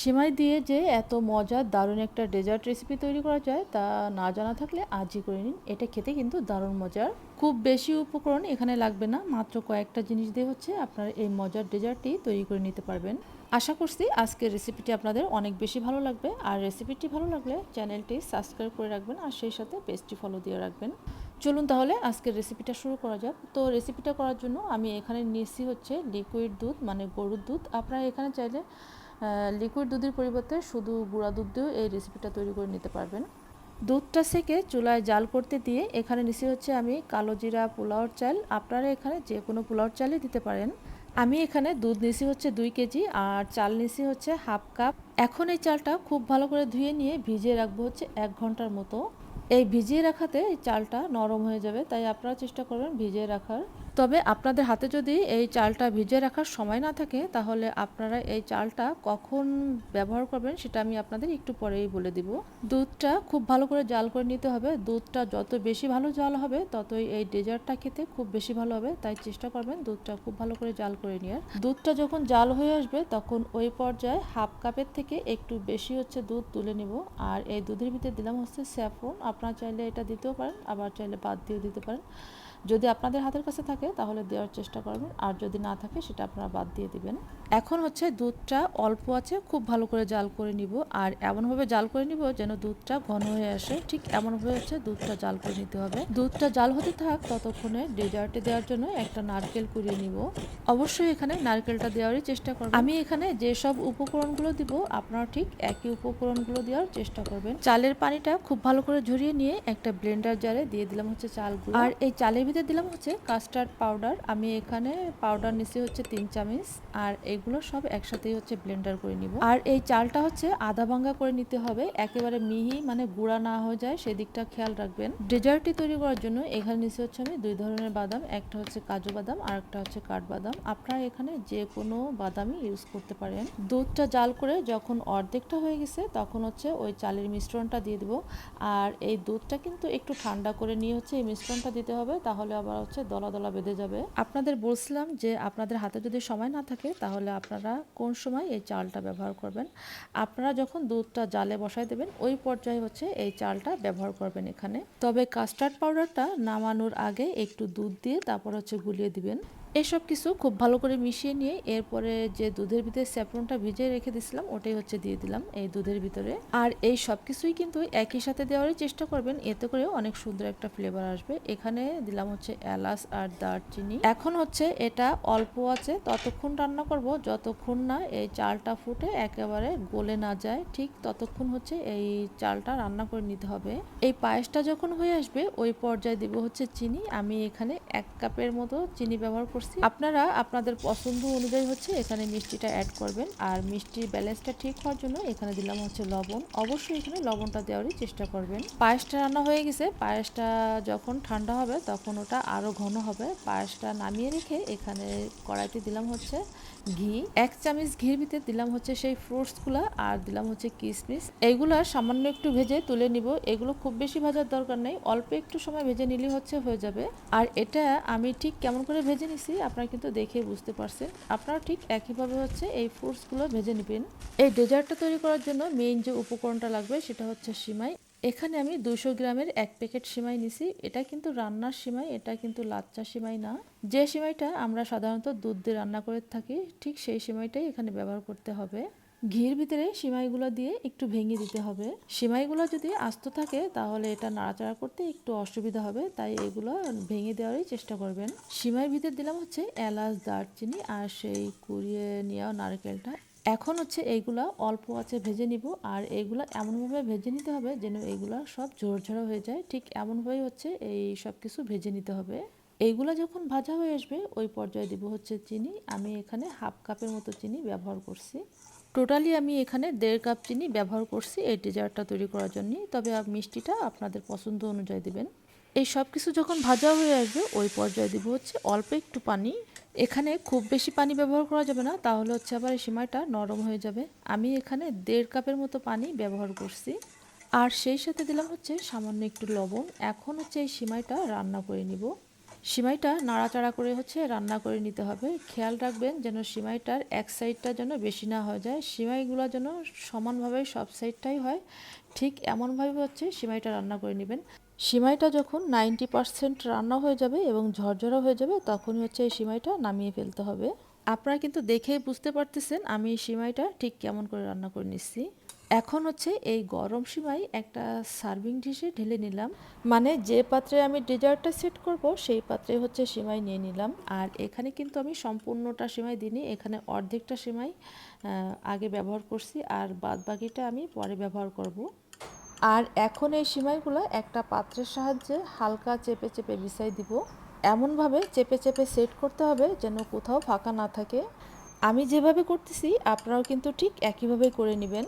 সিমাই দিয়ে যে এত মজার দারুণ একটা ডেজার্ট রেসিপি তৈরি করা যায় তা না জানা থাকলে আজই করে নিন। এটা খেতে কিন্তু দারুণ মজার। খুব বেশি উপকরণ এখানে লাগবে না, মাত্র কয়েকটা জিনিস দিয়ে হচ্ছে আপনারা এই মজার ডেজার্টটি তৈরি করে নিতে পারবেন। আশা করছি আজকের রেসিপিটি আপনাদের অনেক বেশি ভালো লাগবে। আর রেসিপিটি ভালো লাগলে চ্যানেলটি সাবস্ক্রাইব করে রাখবেন আর সেই সাথে পেজটি ফলো দিয়ে রাখবেন। চলুন তাহলে আজকের রেসিপিটা শুরু করা যাক। তো রেসিপিটা করার জন্য আমি এখানে নিয়েছি হচ্ছে লিকুইড দুধ মানে গরুর দুধ। আপনারা এখানে চাইলে লিকুইড দুধের পরিবর্তে শুধু গুঁড়া দুধ দিয়েও এই রেসিপিটা তৈরি করে নিতে পারবেন। দুধটা সেকে চুলায় জাল করতে দিয়ে এখানে নিচে হচ্ছে আমি কালো জিরা, পোলাওর চাল। আপনারা এখানে যে কোনো পোলাওর চালই দিতে পারেন। আমি এখানে দুধ নিছি হচ্ছে দুই কেজি আর চাল নিছি হচ্ছে হাফ কাপ। এখন এই চালটা খুব ভালো করে ধুয়ে নিয়ে ভিজিয়ে রাখব হচ্ছে এক ঘণ্টার মতো। এই ভিজিয়ে রাখাতে এই চালটা নরম হয়ে যাবে, তাই আপনারা চেষ্টা করবেন ভিজিয়ে রাখার। তবে আপনাদের হাতে যদি এই চালটা ভিজিয়ে রাখার সময় না থাকে, তাহলে আপনারা এই চালটা কখন ব্যবহার করবেন সেটা আমি আপনাদের একটু পরেই বলে দিব। দুধটা খুব ভালো করে জাল করে নিতে হবে। দুধটা যত বেশি ভালো জাল হবে, ততই এই ডেজার্টটা খেতে খুব বেশি ভালো হবে। তাই চেষ্টা করবেন দুধটা খুব ভালো করে জাল করে নেওয়ার। দুধটা যখন জাল হয়ে আসবে, তখন ওই পর্যায়ে হাফ কাপের থেকে একটু বেশি হচ্ছে দুধ তুলে নিব। আর এই দুধের ভিতরে দিলাম হচ্ছে স্যাফরন। আপনারা চাইলে এটা দিতেও পারেন, আবার চাইলে বাদ দিয়েও দিতে পারেন। যদি আপনাদের হাতের কাছে থাকে, তাহলে দেওয়ার চেষ্টা করবেন। আর যদি না থাকে, সেটা আপনারা বাদ দিয়ে দিবেন। এখন হচ্ছে দুধটা অল্প আছে, খুব ভালো করে জাল করে নিব। আর এমনভাবে জাল করে নিব যেন দুধটা ঘন হয়ে আসে। ঠিক এমনভাবে হচ্ছে দুধটা জাল করে নিতে হবে। দুধটা জাল হতে থাক ততক্ষণে ডেজার্টে দেওয়ার জন্য একটা নারকেল কুড়িয়ে নিব। অবশ্যই এখানে নারকেলটা দেওয়ারই চেষ্টা করবেন। আমি এখানে যে সব উপকরণগুলো দিব, আপনারা ঠিক একই উপকরণগুলো দেওয়ার চেষ্টা করবেন। চালের পানিটা খুব ভালো করে ঝরিয়ে নিয়ে একটা ব্লেন্ডার জারে দিয়ে দিলাম হচ্ছে চালগুলো। আর এই চালের ভিতরে দিলাম হচ্ছে কাস্টার্ড পাউডার আমি এখানে পাউডার নিচে হচ্ছে তিন চামচ আর এগুলো সব একসাথেই হচ্ছে ব্লেন্ডার করে নিব। আর এই চালটা হচ্ছে আধা ভাঙ্গা করে নিতে হবে, একেবারে মিহি মানে গুঁড়া না হয়ে যায়, সেদিকটা খেয়াল রাখবেন। ডেজার্টটি তৈরি করার জন্য এখানে নিচে হচ্ছে আমি দুই ধরনের বাদাম, একটা হচ্ছে কাজু বাদাম আর একটা হচ্ছে কাঠবাদাম। আপনারা এখানে যে কোনো বাদামই ইউজ করতে পারেন। দুধটা জাল করে যখন অর্ধেকটা হয়ে গেছে তখন হচ্ছে ওই চালের মিশ্রণটা দিয়ে দেবো। আর এই দুধটা কিন্তু একটু ঠান্ডা করে নিয়ে হচ্ছে এই মিশ্রণটা দিতে হবে, তাহলে আবার হচ্ছে দলা দলা বেঁধে যাবে। আপনাদের বলছিলাম যে আপনাদের হাতে যদি সময় না থাকে, তাহলে আপনারা কোন সময় এই চালটা ব্যবহার করবেন? আপনারা যখন দুধটা জালে বসাই দেবেন, ওই পর্যায়ে হচ্ছে এই চালটা ব্যবহার করবেন এখানে। তবে কাস্টার্ড পাউডারটা নামানোর আগে একটু দুধ দিয়ে তারপর হচ্ছে গুলিয়ে দিবেন। এসব কিছু খুব ভালো করে মিশিয়ে নিয়ে এরপরে যে দুধের ভিতরে স্যাফরনটা ভিজিয়ে রেখে দিছিলাম ওটাই হচ্ছে দিয়ে দিলাম এই দুধের ভিতরে। আর এই সব কিছুই কিন্তু একই সাথে দেওয়ারই চেষ্টা করবেন, এতে করে অনেক সুন্দর একটা ফ্লেভার আসবে। এখানে দিলাম হচ্ছে এলাচ আর দারচিনি। এখন হচ্ছে এটা অল্প আছে, ততক্ষণ রান্না করব, যতক্ষণ না এই চালটা ফুটে একেবারে গলে না যায়, ঠিক ততক্ষণ হচ্ছে এই চালটা রান্না করে নিতে হবে। এই পায়েসটা যখন হয়ে আসবে, ওই পর্যায়ে দিব হচ্ছে চিনি। আমি এখানে এক কাপের মতো চিনি ব্যবহার করছি। আপনারা আপনাদের পছন্দ অনুযায়ী হচ্ছে এখানে মিষ্টিটা অ্যাড করবেন। আর মিষ্টির ব্যালেন্সটা ঠিক হওয়ার জন্য এখানে দিলাম হচ্ছে লবণ। অবশ্যই এখানে লবণটা দেওয়ারই চেষ্টা করবেন। পায়েসটা রান্না হয়ে গেছে। পায়েসটা যখন ঠান্ডা হবে তখন ওটা আরও ঘন হবে। পায়েসটা নামিয়ে রেখে এখানে কড়াইতে দিলাম হচ্ছে ঘি। এক চামচ ঘির ভিতরে দিলাম হচ্ছে সেই ফ্রুটসগুলো আর দিলাম হচ্ছে কিশমিশ এইগুলো সামান্য একটু ভেজে তুলে নিব। এগুলো খুব বেশি ভাজার দরকার নেই। অল্প একটু সময় ভেজে নিলে হচ্ছে হয়ে যাবে। আর এটা আমি ঠিক কেমন করে ভেজে নিছি? আপনারা কিন্তু দেখে বুঝতে পারছেন। আপনারা ঠিক একইভাবে হচ্ছে এই ফ্রুটসগুলো ভেজে নেবেন। এই ডেজার্টটা তৈরি করার জন্য মেইন যে উপকরণটা লাগবে সেটা হচ্ছে সিমাই। এখানে আমি দুশো গ্রামের এক প্যাকেট সিমাই নিছি। এটা কিন্তু রান্নার সিমাই, এটা কিন্তু লাচ্চা সিমাই না। যে সিমাইটা আমরা সাধারণত দুধ দিয়ে রান্না করে থাকি, ঠিক সেই সিমাইটাই এখানে ব্যবহার করতে হবে। ঘির ভিতরে সিমাইগুলো দিয়ে একটু ভেঙে দিতে হবে। সিমাইগুলো যদি আস্ত থাকে, তাহলে এটা নাড়াচাড়া করতে একটু অসুবিধা হবে, তাই এগুলো ভেঙে দেওয়ারই চেষ্টা করবেন। সিমাইয়ের ভিতরে দিলাম হচ্ছে এলাচ, দারচিনি আর সেই কুড়িয়ে নেওয়া নারকেলটা। এখন হচ্ছে এইগুলা অল্প আছে ভেজে নিব, আর এইগুলা এমনভাবে ভেজে নিতে হবে যেন এইগুলা সব ঝরঝরা হয়ে যায়। ঠিক এমনভাবেই হচ্ছে এই সব কিছু ভেজে নিতে হবে। এইগুলো যখন ভাজা হয়ে আসবে, ওই পর্যায়ে দিব হচ্ছে চিনি। আমি এখানে হাফ কাপের মতো চিনি ব্যবহার করছি। টোটালি আমি এখানে দেড় কাপ চিনি ব্যবহার করছি এই ডেজার্টটা তৈরি করার জন্য তবে মিষ্টিটা আপনাদের পছন্দ অনুযায়ী দিবেন। এই সব কিছু যখন ভাজা হয়ে আসবে, ওই পর্যায়ে দিব হচ্ছে অল্প একটু পানি। এখানে খুব বেশি পানি ব্যবহার করা যাবে না, তাহলে হচ্ছে আবার এই সিমাইটা নরম হয়ে যাবে। আমি এখানে দেড় কাপের মতো পানি ব্যবহার করছি। আর সেই সাথে দিলাম হচ্ছে সামান্য একটু লবণ। এখন হচ্ছে এই সিমাইটা রান্না করে নিব। সিমাইটা নাড়াচাড়া করে হচ্ছে রান্না করে নিতে হবে। খেয়াল রাখবেন যেন সিমাইটার এক সাইডটা যেন বেশি না হয়ে যায়। সিমাইগুলো যেন সমানভাবে সব সাইডটাই হয়, ঠিক এমনভাবে হচ্ছে সিমাইটা রান্না করে নেবেন। সিমাইটা যখন নাইনটি পারসেন্ট রান্না হয়ে যাবে এবং ঝরঝরা হয়ে যাবে, তখনই হচ্ছে এই সিমাইটা নামিয়ে ফেলতে হবে। আপনারা কিন্তু দেখেই বুঝতে পারতেছেন আমি এই সিমাইটা ঠিক কেমন করে রান্না করে নিচ্ছি। এখন হচ্ছে এই গরম সিমাই একটা সার্ভিং ডিশে ঢেলে নিলাম। মানে যে পাত্রে আমি ডেজার্টটা সেট করব, সেই পাত্রে হচ্ছে সিমাই নিয়ে নিলাম। আর এখানে কিন্তু আমি সম্পূর্ণটা সিমাই দিইনি, এখানে অর্ধেকটা সিমাই আগে ব্যবহার করছি আর বাদ বাকিটা আমি পরে ব্যবহার করব। আর এখন এই সিমাইগুলো একটা পাত্রের সাহায্যে হালকা চেপে চেপে বিছাই দিব। এমনভাবে চেপে চেপে সেট করতে হবে যেন কোথাও ফাঁকা না থাকে। আমি যেভাবে করতেছি, আপনারাও কিন্তু ঠিক একইভাবে করে নেবেন।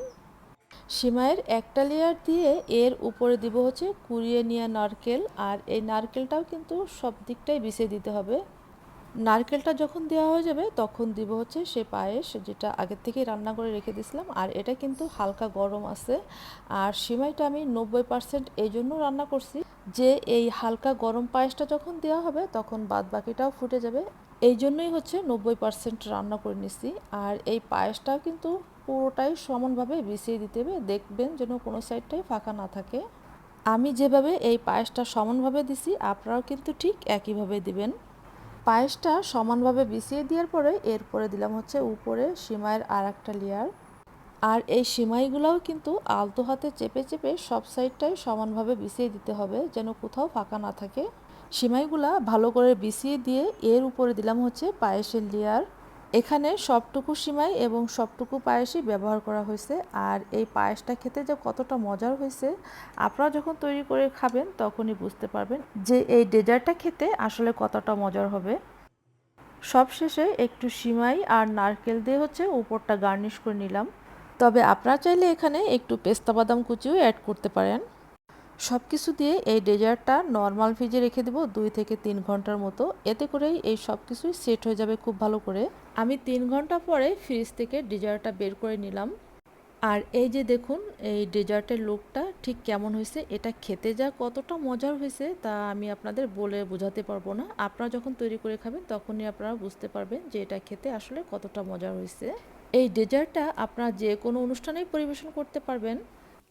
সিমাইয়ের একটা লেয়ার দিয়ে এর উপরে দিব হচ্ছে কুড়িয়ে নেওয়া নারকেল, আর এই নারকেলটাও কিন্তু সব দিকটাই বিছিয়ে দিতে হবে। নারকেলটা যখন দেওয়া হয়ে যাবে, তখন দিব হচ্ছে সে পায়েস যেটা আগের থেকেই রান্না করে রেখে দিয়েছিলাম, আর এটা কিন্তু হালকা গরম আছে। আর সিমাইটা আমি নব্বই পার্সেন্ট এই জন্য রান্না করছি। যে এই হালকা গরম পায়েসটা যখন দেওয়া হবে, তখন বাদ বাকিটাও ফুটে যাবে। এই জন্যই হচ্ছে নব্বই পার্সেন্ট রান্না করে নিছি। আর এই পায়েসটাও কিন্তু পুরোটাই সমানভাবে বিছিয়ে দিতে হবে। দেখবেন যেন কোনো সাইডটাই ফাঁকা না থাকে। আমি যেভাবে এই পায়েসটা সমানভাবে দিছি, আপনারাও কিন্তু ঠিক একইভাবে দিবেন। পায়েসটা সমানভাবে বিছিয়ে দেওয়ার পরে, এরপরে দিলাম হচ্ছে উপরে, সিমাইয়ের আর একটা লেয়ার আর এই সিমাইগুলোও কিন্তু আলতো হাতে চেপে চেপে সব সাইডটাই সমানভাবে বিছিয়ে দিতে হবে, যেন কোথাও ফাঁকা না থাকে। সিমাইগুলা ভালো করে বিছিয়ে দিয়ে এর উপরে দিলাম হচ্ছে পায়েসের লেয়ার এখানে সবটুকু সিমাই এবং সবটুকু পায়েসই ব্যবহার করা হয়েছে। আর এই পায়েসটা খেতে যে কতটা মজার হয়েছে, আপনারা যখন তৈরি করে খাবেন তখনই বুঝতে পারবেন যে এই ডেজার্টটা খেতে আসলে কতটা মজার হবে। সবশেষে একটু সিমাই আর নারকেল দিয়ে হচ্ছে উপরটা গার্নিশ করে নিলাম। তবে আপনারা চাইলে এখানে একটু পেস্তা বাদাম কুচিও অ্যাড করতে পারেন। সব কিছু দিয়ে এই ডেজার্টটা নর্মাল ফ্রিজে রেখে দেবো দুই থেকে তিন ঘণ্টার মতো। এতে করেই এই সব কিছুই সেট হয়ে যাবে খুব ভালো করে। আমি তিন ঘণ্টা পরে ফ্রিজ থেকে ডেজার্টটা বের করে নিলাম। আর এই যে দেখুন, এই ডেজার্টের লুকটা ঠিক কেমন হয়েছে, এটা খেতে যা কতটা মজার হয়েছে তা আমি আপনাদের বলে বোঝাতে পারব না। আপনারা যখন তৈরি করে খাবেন, তখনই আপনারা বুঝতে পারবেন যে এটা খেতে আসলে কতটা মজার হয়েছে। এই ডেজার্টটা আপনারা যে কোনো অনুষ্ঠানেই পরিবেশন করতে পারবেন।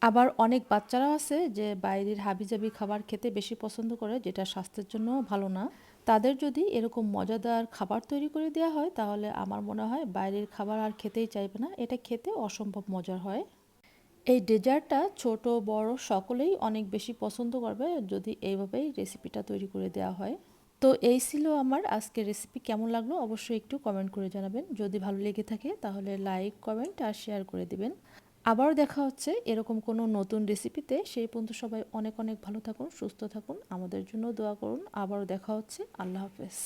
আবার অনেক বাচ্চারা আছে যে বাইরের হাবিজাবি খাবার খেতে বেশি পছন্দ করে, যেটা স্বাস্থ্যের জন্য ভালো না। তাদের যদি এরকম মজাদার খাবার তৈরি করে দেওয়া হয়, তাহলে আমার মনে হয় বাইরের খাবার আর খেতেই চাইবে না। এটা খেতে অসম্ভব মজার হয়। এই ডেজার্টটা ছোট, বড় সকলেই অনেক বেশি পছন্দ করবে যদি এইভাবেই রেসিপিটা তৈরি করে দেওয়া হয়। তো এই ছিল আমার আজকের রেসিপি কেমন লাগল অবশ্যই একটু কমেন্ট করে জানাবেন। যদি ভালো লেগে থাকে তাহলে লাইক কমেন্ট আর শেয়ার করে দিবেন। আবারও দেখা হচ্ছে এরকম কোনো নতুন রেসিপিতে সেই পর্যন্ত সবাই অনেক অনেক ভালো থাকুন, সুস্থ থাকুন। আমাদের জন্য দোয়া করুন। আবারও দেখা হচ্ছে। আল্লাহ হাফেজ।